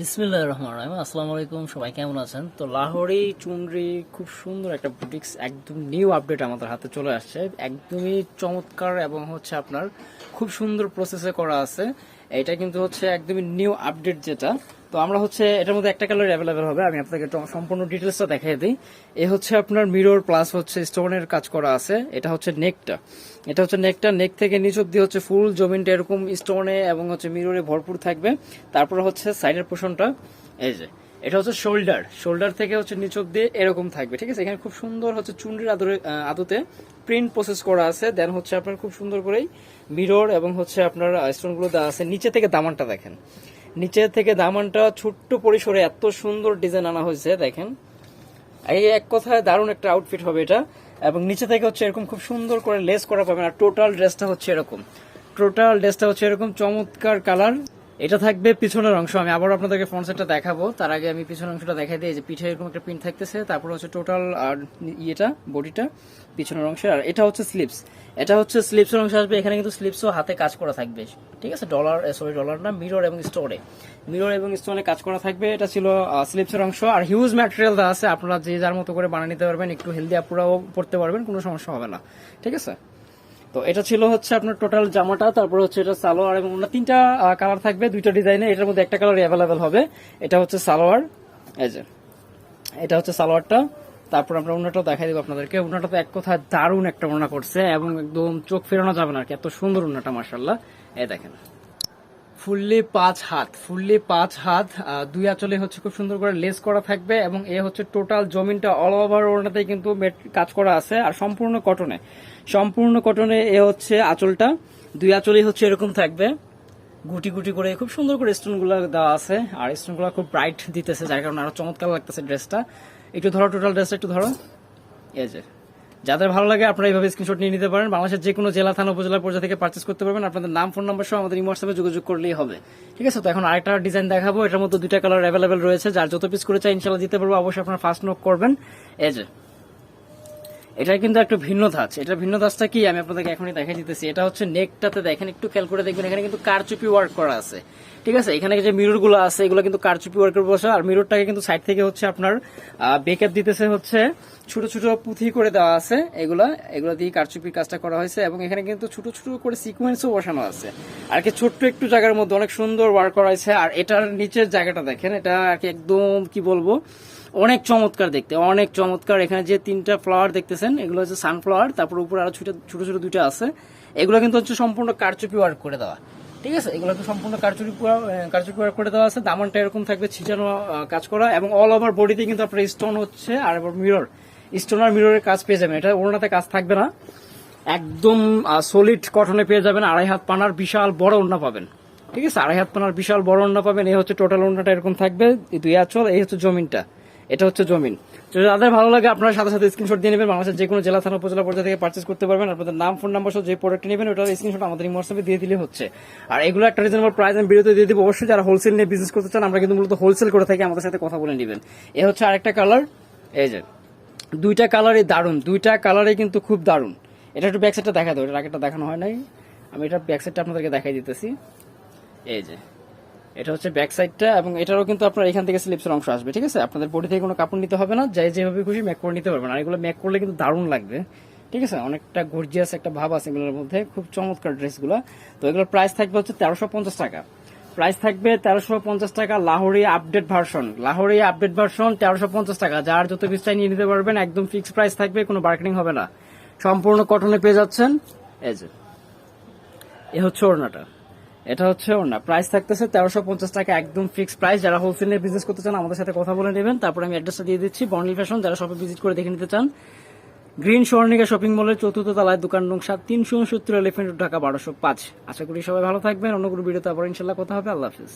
বিসমিল্লাহ রহমান রহিম। আসসালামু আলাইকুম, সবাই কেমন আছেন? তো লাহোরি চুনরি খুব সুন্দর একটা বুটিক্স, একদম নিউ আপডেট আমাদের হাতে চলে আসছে। একদমই চমৎকার এবং হচ্ছে আপনার খুব সুন্দর প্রসেসে করা আছে। এটা কিন্তু হচ্ছে একদমই নিউ আপডেট যেটা। তো আমরা হচ্ছে, এটার মধ্যে একটা কালার অ্যাভেলেবেল হবে, আমি আপনাকে সম্পূর্ণ ডিটেলসটা দেখিয়ে দিই। এ হচ্ছে আপনার মিরর প্লাস হচ্ছে স্টোনের কাজ করা আছে, এটা হচ্ছে নেকটা এটা হচ্ছে নেকটা নেক থেকে নিচ অব্দি হচ্ছে ফুল জমিনটা এরকম স্টোনে এবং হচ্ছে মিররে ভরপুর থাকবে। তারপর হচ্ছে সাইডের পোষণটা এই যে, এটা হচ্ছে শোল্ডার শোল্ডার থেকে হচ্ছে নিচ অব্দি এরকম থাকবে, ঠিক আছে? এখানে খুব সুন্দর হচ্ছে চুনরির আদরে আদতে প্রিন্ট প্রসেস করা আছে দেন হচ্ছে আপনার খুব সুন্দর করেই মিরর এবং হচ্ছে আপনার স্টোনগুলো দেওয়া আছে। নিচে থেকে দামানটা দেখেন। নিচে থেকে দামানটা ছোট্ট পরিসরে এত সুন্দর ডিজাইন আনা হয়েছে, দেখেন। এই এক কথায় দারুণ একটা আউটফিট হবে এটা। এবং নিচে থেকে হচ্ছে এরকম খুব সুন্দর করে লেস করা পাবেন। আর টোটাল ড্রেসটা হচ্ছে এরকম। টোটাল ড্রেসটা হচ্ছে এরকম চমৎকার কালার এটা থাকবে পিছনের অংশ। আমি আবার আপনাদেরকে ফ্রন্ট সাইডটা দেখাবো। তার আগে আমি পিছনের অংশটা দেখাই দিই যে পিঠে এরকম একটা প্রিন্ট থাকতেছে। তারপর হচ্ছে টোটাল আর ইয়েটা বডিটা পিছনের অংশে। আর এটা হচ্ছে স্লিপস এটা হচ্ছে স্লিপসের অংশ আসবে। এখানে কিন্তু স্লিপসও হাতে কাজ করা থাকবে। ঠিক আছে? ডলার সরি ডলার না মিরর এবং স্টোরে মিরর এবং স্টোনে কাজ করা থাকবে। এটা ছিল স্লিপসের অংশ। আর হিউজ ম্যাটেরিয়াল দেওয়া আছে। আপনারা যে যার মতো করে বানিয়ে নিতে পারবেন, একটু হেলদি আপুরাও পড়তে পারবেন, কোনো সমস্যা হবে না। ঠিক আছে? তো এটা ছিল হচ্ছে আপনার টোটাল জামাটা, তারপর হচ্ছে এটা সালোয়ার এবং অন্য তিনটা কালার থাকবে, দুইটা ডিজাইনে এটার মধ্যে একটা কালার অ্যাভেলেবেল হবে। এটা হচ্ছে সালোয়ার। এই যে, এটা হচ্ছে সালোয়ারটা। তারপর আমরা ওনাটাও দেখাই দেবো আপনাদেরকে। ওনাটা তো এক কথা দারুণ একটা ওনা করছে এবং একদম চোখ ফেরানো যাবে না আর কি। এত সুন্দর ওনাটা মার্শাল্লাহ এই দেখেন। ফুললি পাঁচ হাত, ফুললি পাঁচ হাত দুই আঁচলে হচ্ছে খুব সুন্দর করে লেস করা থাকবে এবং এ হচ্ছে টোটাল জমিনটা অল ওভার ওনাতে কিন্তু কাজ করা আছে আর সম্পূর্ণ কটনে। সম্পূর্ণ কটনে এ হচ্ছে আঁচলটা, দুই আঁচলেই হচ্ছে এরকম থাকবে। গুটি গুটি করে, খুব সুন্দর করে স্টোনগুলো দেওয়া আছে আর স্টোনগুলো খুব ব্রাইট দিতেছে, যার কারণে আরও চমৎকার লাগতেছে ড্রেসটা একটু ধরো টোটাল ড্রেসটা একটু ধরো। এই যে। যাদের ভালো লাগে আপনারা এইভাবে স্ক্রিনশট নিয়ে নিতে পারেন। বাংলাদেশের যে কোনো জেলা, থানা, উপজেলা পর্যায়ে থেকে পার্চেস করতে পারবেন। আপনাদের নাম ফোন নাম্বার সহ আমাদের হোয়াটসঅ্যাপে যোগাযোগ করলেই হবে। ঠিক আছে? তো এখন আরেকটা ডিজাইন দেখাবো। এটার মধ্যে দুইটা কালার অ্যাভেলেবেল রয়েছে। যার যত পিস করে চাই ইনশাল্লাহ দিতে পারব। অবশ্যই আপনারা ফার্স্ট নোক করবেন। যে এটা কিন্তু একটা ভিন্ন ধাঁচ এটা ভিন্ন ধাঁচটা কি? আমি আপনাদেরকে এখনই দেখাই দিতেছি। এটা হচ্ছে নেকটাতে দেখেন, একটু খেয়াল করে দেখবেন, এখানে কিন্তু কারচুপি ওয়ার্ক করা আছে। ঠিক আছে? এখানে যে মিররগুলো আছে, এগুলো কিন্তু কারচুপি ওয়ার্কের বসে আর মিররটাকে কিন্তু সাইড থেকে হচ্ছে আপনার বেকআপ দিতেছে হচ্ছে ছোট ছোট পুঁথি করে দেওয়া আছে এগুলা। এগুলো দিয়ে কারচুপির কাজটা করা হয়েছে এবং এখানে কিন্তু ছোট ছোট করে সিকোয়েন্সও বসানো আছে। আর কি ছোট্ট একটু জায়গার মধ্যে অনেক সুন্দর ওয়ার্ক করা হয়েছে। আর এটার নিচের জায়গাটা দেখেন, এটা আর কি একদম, কি বলব অনেক চমৎকার দেখতে, অনেক চমৎকার। এখানে যে তিনটা ফ্লাওয়ার দেখতেছেন, এগুলো হচ্ছে সানফ্লাওয়ার তারপর উপরে আরও ছোট ছোট ছোট দুইটা আছে। এগুলো কিন্তু হচ্ছে সম্পূর্ণ কারচুপি ওয়ার্ক করে দেওয়া। ঠিক আছে? এগুলো তো সম্পূর্ণ কারচুপি কারচুপি ওয়ার্ক করে দেওয়া আছে। দামানটা এরকম থাকবে, ছিটানো কাজ করা এবং অল ওভার বডিতে কিন্তু আপনার স্টোন হচ্ছে আর এবার মিরর স্টোন আর মিররের কাজ পেয়ে যাবেন। এটা ওনাতে কাজ থাকবে না। একদম সলিড কটনে পেয়ে যাবেন। আড়াই হাত পানার বিশাল বড় ওড়না পাবেন। ঠিক আছে? আড়াই হাত পানার বিশাল বড় ওড়না পাবেন। এই হচ্ছে টোটাল ওড়নাটা এরকম থাকবে। দুই আঁচল, এই হচ্ছে জমিনটা। এটা হচ্ছে জমিন। তো যাদের ভালো লাগে, আপনারা সাথে সাথে স্ক্রিনশট দিয়ে নেবেন। বাংলাদেশের যে কোনো জেলা, থানা, উপজেলা পর্যায়ে থেকে পার্চেস করতে পারবেন। আপনাদের নাম ফোন নাম্বার সহ যে প্রোডাক্ট নেবেন, ওটার স্ক্রিনশট আমাদের হোয়াটসঅ্যাপে দিয়ে দিলে হচ্ছে। আর এগুলো একটা রিজনেবল প্রাইস আমি ভিডিওতে দিয়ে দিব। অবশ্যই যারা হোলসেল নিয়ে বিজনেস করতে চান, আমরা কিন্তু মূলত হোলসেল করে থাকি। আমাদের সাথে কথা বলে নেবেন। এ হচ্ছে আরেকটা কালার এই যে, দুইটা কালারই দারুণ। দুইটা কালারই কিন্তু খুব দারুণ। এটা একটু ব্যাক সাইডটা দেখা দাও। এটা আগেটা দেখানো হয় নাই। আমি এটা ব্যাক সাইডটা আপনাদেরকে দেখাই দিতেছি। এই যে এটা হচ্ছে ব্যাক সাইডটা এবং এটারও কিন্তু আপনার এখান থেকে স্লিপসের অংশ আসবে, ঠিক আছে? আপনাদের বডি থেকে কোনো কাপড় নিতে হবে না, যাই যেভাবে খুশি ম্যাক করে নিতে পারবেন। আর এগুলো ম্যাক করলে কিন্তু দারুণ লাগবে, ঠিক আছে? অনেকটা গর্জিয়াস একটা ভাব আছে এগুলোর মধ্যে, খুব চমৎকার ড্রেসগুলো। তো এগুলোর প্রাইস থাকবে হচ্ছে তেরোশো পঞ্চাশ টাকা। প্রাইস থাকবে তেরোশো পঞ্চাশ টাকা Lahori update version Lahori update version তেরোশো পঞ্চাশ টাকা। যার যত পিস নিয়ে নিতে পারবেন, একদম ফিক্স প্রাইস থাকবে, কোনো বার্গেনিং হবে না। সম্পূর্ণ কটনে পেয়ে যাচ্ছেন যে। এ হচ্ছে ওড়নাটা। এটা হচ্ছে ওর না প্রাইস থাকতেছে তেরোশো পঞ্চাশ টাকা, একদম ফিক্সড প্রাইস যারা হোলসেলে বিজনেস করতে চান, আমাদের সাথে কথা বলে নেবেন। তারপরে আমি অ্যাড্রেসটা দিয়ে দিচ্ছি। বর্নিল ফ্যাশন যারা শপে ভিজিট করে দেখে নিতে চান। গ্রিন স্বর্ণিকা শপিং মলের চতুর্থ তলায় দোকান নং সাত, তিনশো উনসত্তর এলিফেন্ট ঢাকা বারোশো পাঁচ। আশা করি সবাই ভালো থাকবেন। অন্য কোনো ভিডিওতে আবার ইনশাল্লাহ কথা হবে। আল্লাহ হাফিজ।